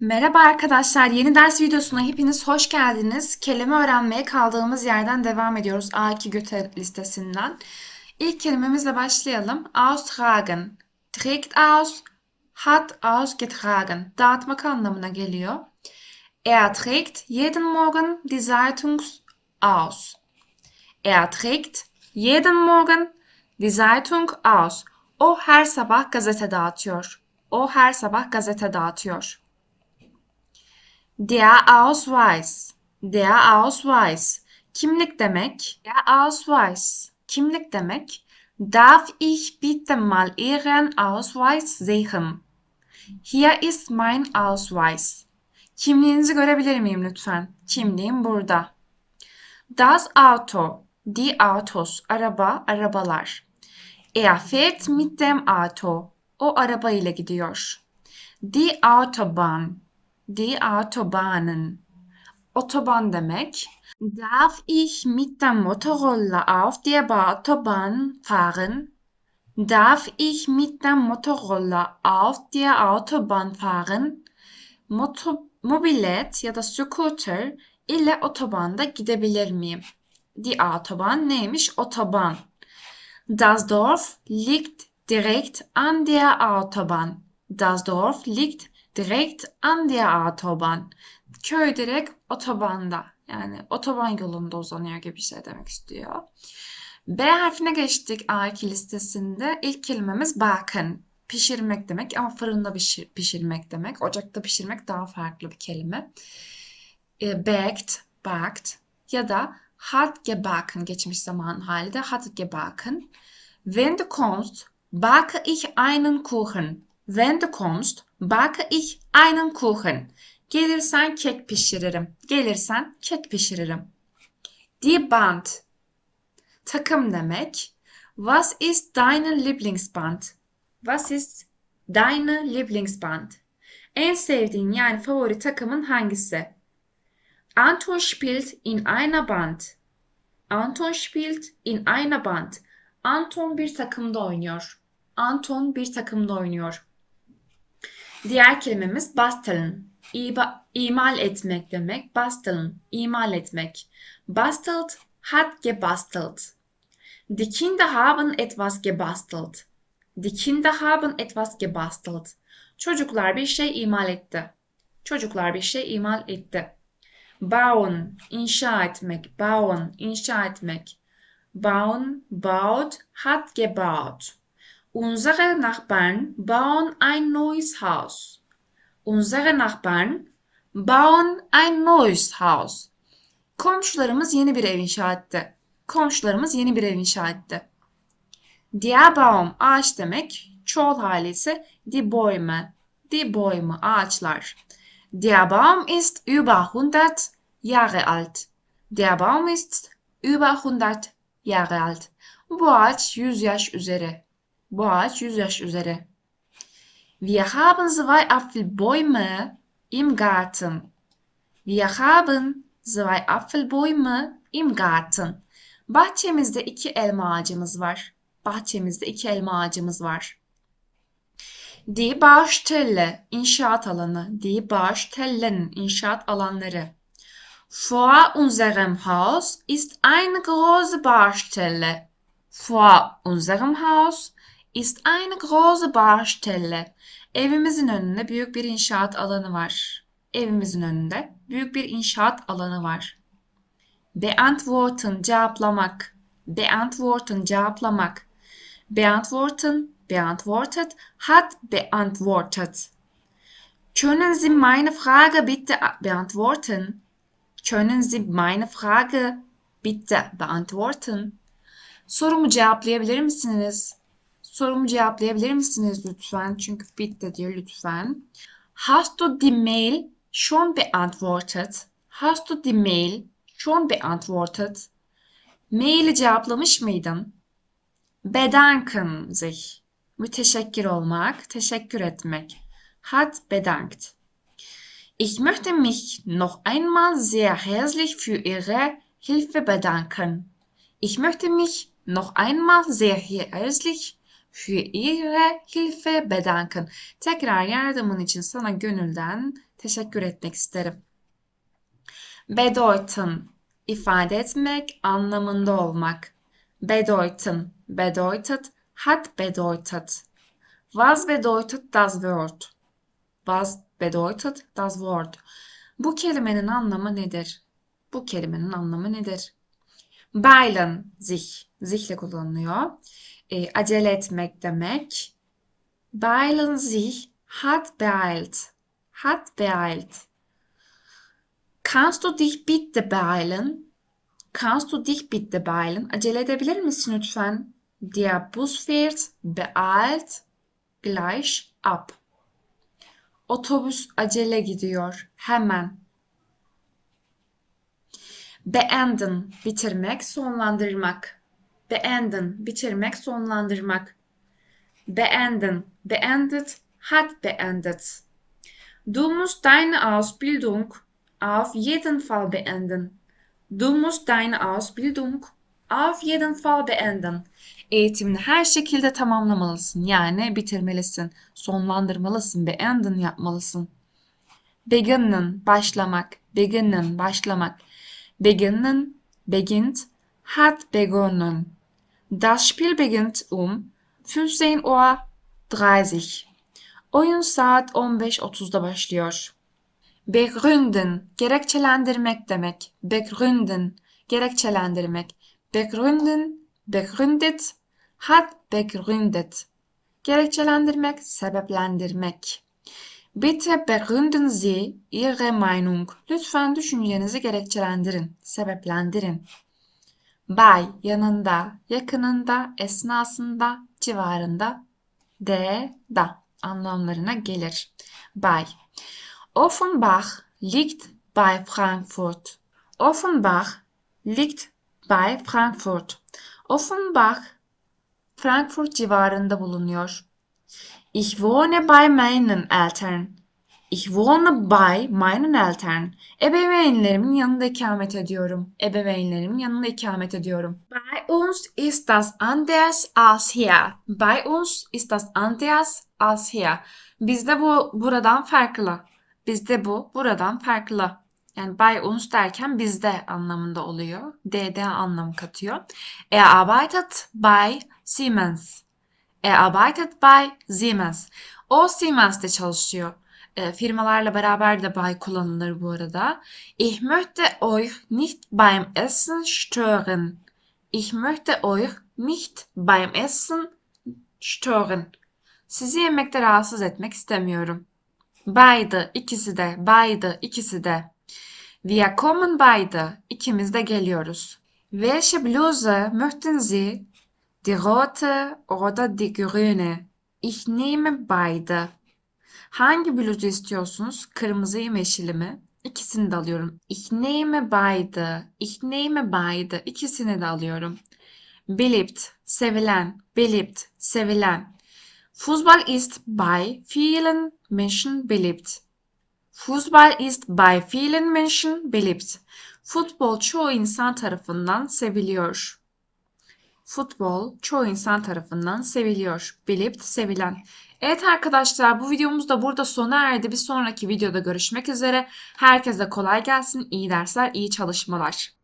Merhaba arkadaşlar, yeni ders videosuna hepiniz hoş geldiniz. Kelime öğrenmeye kaldığımız yerden devam ediyoruz A2 Göte listesinden. İlk kelimemizle başlayalım. Austragen. Trägt aus, hat ausgetragen. Dağıtmak anlamına geliyor. Er trägt jeden Morgen die Zeitung aus. Er trägt jeden Morgen die Zeitung aus. O her sabah gazete dağıtıyor. O her sabah gazete dağıtıyor. Der Ausweis. Der Ausweis. Kimlik demek. Der Ausweis. Kimlik demek. Darf ich bitte mal Ihren Ausweis sehen? Hier ist mein Ausweis. Kimliğinizi görebilir miyim lütfen? Kimliğim burada. Das Auto. Die Autos. Araba, arabalar. Er fährt mit dem Auto. O araba ile gidiyor. Die Autobahn. Die Autobahnen. Otoban demek. Darf ich mit dem Motorroller auf der Autobahn fahren? Darf ich mit dem Motorroller auf der Autobahn fahren? Moto, mobilet ya da scooter ile otobanda gidebilir miyim? Die Autobahn neymiş? Otoban. Das Dorf liegt direkt an der Autobahn. Das Dorf liegt direkt an der Autobahn. Köy direkt otobanda. Yani otoban yolunda uzanıyor gibi bir şey demek istiyor. B harfine geçtik A2 listesinde. İlk kelimemiz baken. Pişirmek demek ama fırında pişir, pişirmek demek. Ocakta pişirmek daha farklı bir kelime. E, baked, baked ya da hat gebacken geçmiş zaman halde hat gebacken. Wenn du kommst, backe ich einen Kuchen. Wenn du kommst, backe ich einen Kuchen. Gelirsen kek pişiririm. Gelirsen kek pişiririm. Die Band. Takım demek. Was ist deine Lieblingsband? Was ist deine Lieblingsband? En sevdiğin yani favori takımın hangisi? Anton spielt in einer Band. Anton spielt in einer Band. Anton bir takımda oynuyor. Anton bir takımda oynuyor. Diğer kelimemiz basteln. İba, imal etmek demek. Basteln, imal etmek. Bastelt hat gebastelt. Die Kinder haben etwas gebastelt. Die Kinder haben etwas gebastelt. Çocuklar bir şey imal etti. Çocuklar bir şey imal etti. Bauen, inşa etmek. Bauen, inşa etmek. Bauen, baut, hat gebaut. Unsere Nachbarn bauen ein neues Haus. Unsere Nachbarn bauen ein neues Haus. Komşularımız yeni bir ev inşa etti. Komşularımız yeni bir ev inşa etti. Der Baum ağaç demek. Çoğul hali ise die Bäume. Die Bäume ağaçlar. Der Baum ist über 100 Jahre alt. Der Baum ist über 100 Jahre alt. Bu ağaç 100 yaş üzeri. Bu ağaç 100 yaş üzeri. Wir haben zwei Apfelbäume im Garten. Wir haben zwei Apfelbäume im Garten. Bahçemizde iki elma ağacımız var. Bahçemizde iki elma ağacımız var. Die Baustelle, inşaat alanı. Die Baustellen, inşaat alanları. Vor unserem Haus ist eine große Baustelle. Vor unserem Haus ist eine große Baustelle. Evimizin önünde büyük bir inşaat alanı var. Evimizin önünde büyük bir inşaat alanı var. Beantworten cevaplamak. Beantworten cevaplamak. Beantworten beantwortet hat beantwortet. Können Sie meine Frage bitte beantworten? Können Sie meine Frage bitte beantworten? Sorumu cevaplayabilir misiniz? Sorumu cevaplayabilir misiniz lütfen? Çünkü bitte diyor lütfen. Hast du die Mail schon beantwortet? Hast du die Mail schon beantwortet? Maili cevaplamış mıydın? Bedanken sich. Müteşekkir olmak, teşekkür etmek. Hat bedankt. Ich möchte mich noch einmal sehr herzlich für Ihre Hilfe bedanken. Ich möchte mich noch einmal sehr herzlich für Ihre Hilfe bedanken. Tekrar yardımın için sana gönülden teşekkür etmek isterim. Bedeuten ifade etmek, anlamında olmak. Bedeuten bedeutet, hat bedeutet. Was bedeutet das Wort? Was bedeutet das Wort? Bu kelimenin anlamı nedir? Bu kelimenin anlamı nedir? Beeilen sich, sich ile kullanılıyor. E, acele etmek demek. Beeilen sich, hat beeilt, hat beeilt. Kannst du dich bitte beeilen? Kannst du dich bitte beeilen? Acele edebilir misin lütfen? Der Bus fährt beeilt gleich ab. Otobüs acele gidiyor. Hemen. Beenden, bitirmek, sonlandırmak. Beenden, bitirmek, sonlandırmak. Beenden, beendet, hat beendet. Du musst deine Ausbildung auf jeden Fall beenden. Du musst deine Ausbildung auf jeden Fall beenden. Eğitimini her şekilde tamamlamalısın. Yani bitirmelisin, sonlandırmalısın, beenden yapmalısın. Beginnen, başlamak, beginnen, başlamak. Beginnen, beginnt, hat begonnen. Das Spiel beginnt um 15.30 Uhr. Oyun saat 15.30'da başlıyor. Begründen, gerekçelendirmek demek. Begründen, gerekçelendirmek. Begründen, begründet, hat begründet. Gerekçelendirmek, sebeplendirmek. Bitte begründen Sie Ihre Meinung. Lütfen düşüncenizi gerekçelendirin, sebeplendirin. Bei, yanında, yakınında, esnasında, civarında, de, da anlamlarına gelir. Bei. Offenbach liegt bei Frankfurt. Offenbach liegt bei Frankfurt. Offenbach Frankfurt civarında bulunuyor. Ich wohne bei meinen Eltern. Ich wohne bei meinen Eltern. Ebeveynlerimin yanında ikamet ediyorum. Ebeveynlerimin yanında ikamet ediyorum. Bei uns ist das anders als hier. Bei uns ist das anders als hier. Bizde bu buradan farklı. Bizde bu buradan farklı. Yani bei uns derken bizde anlamında oluyor. DD anlam katıyor. Er arbeitet bei Siemens. Er arbeitet bei Siemens. O Siemens'te çalışıyor. E, firmalarla beraber de bei kullanılır bu arada. Ich möchte euch nicht beim Essen stören. Ich möchte euch nicht beim Essen stören. Sizi yemekte rahatsız etmek istemiyorum. Beide, ikisi de, beide, ikisi de. Wir kommen beide, ikimiz de geliyoruz. Welche Bluse möchten Sie? Die rote oder die grüne? Ich nehme beide. Hangi bluzu istiyorsunuz? Kırmızıyı mı yeşili mi? İkisini de alıyorum. Ich nehme beide. Ich nehme beide. İkisini de alıyorum. Beliebt, sevilen. Beliebt, sevilen. Fußball ist bei vielen Menschen beliebt. Fußball ist bei vielen Menschen beliebt. Futbol çoğu insan tarafından seviliyor. Futbol çoğu insan tarafından seviliyor. Beliebt, sevilen. Evet arkadaşlar bu videomuz da burada sona erdi. Bir sonraki videoda görüşmek üzere. Herkese kolay gelsin. İyi dersler, iyi çalışmalar.